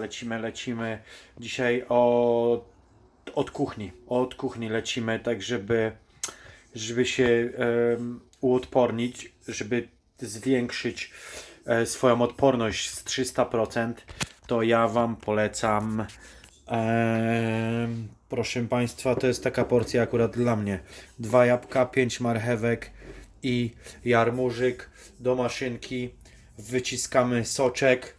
Lecimy, lecimy. Dzisiaj od kuchni. Od kuchni lecimy, tak żeby, żeby się em, uodpornić, żeby zwiększyć e, swoją odporność z 300%. To ja Wam polecam. proszę Państwa, to jest taka porcja akurat dla mnie. Dwa jabłka, pięć marchewek i jarmużyk do maszynki. Wyciskamy soczek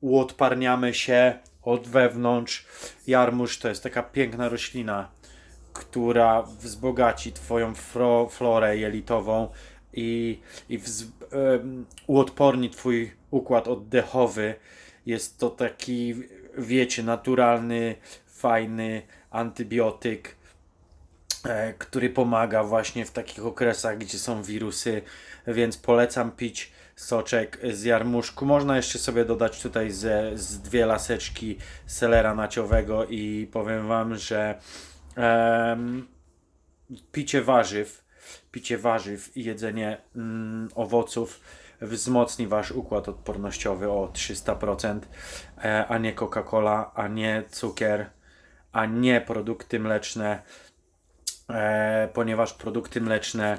uodparniamy się od wewnątrz. Jarmuż to jest taka piękna roślina, która wzbogaci Twoją fro, florę jelitową i, i wz, em, uodporni Twój układ oddechowy. Jest to taki, wiecie, naturalny, fajny antybiotyk który pomaga właśnie w takich okresach, gdzie są wirusy, więc polecam pić soczek z jarmużku. Można jeszcze sobie dodać tutaj ze, z dwie laseczki selera naciowego i powiem Wam, że em, picie warzyw, picie warzyw i jedzenie mm, owoców wzmocni Wasz układ odpornościowy o 300%, e, a nie Coca-Cola, a nie cukier, a nie produkty mleczne e, ponieważ produkty mleczne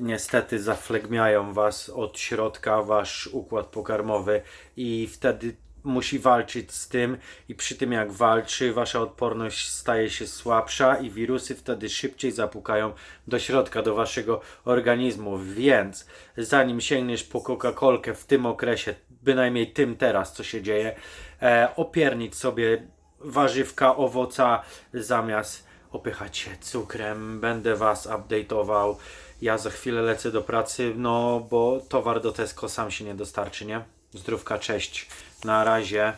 niestety zaflegmiają was od środka, wasz układ pokarmowy i wtedy musi walczyć z tym i przy tym jak walczy, wasza odporność staje się słabsza i wirusy wtedy szybciej zapukają do środka, do waszego organizmu, więc zanim sięgniesz po Coca-Colkę w tym okresie, bynajmniej tym teraz, co się dzieje, e, opiernić sobie warzywka, owoca zamiast opychać się cukrem. Będę Was update'ował. Ja za chwilę lecę do pracy, no bo towar do Tesco sam się nie dostarczy, nie? Zdrówka, cześć. Na razie.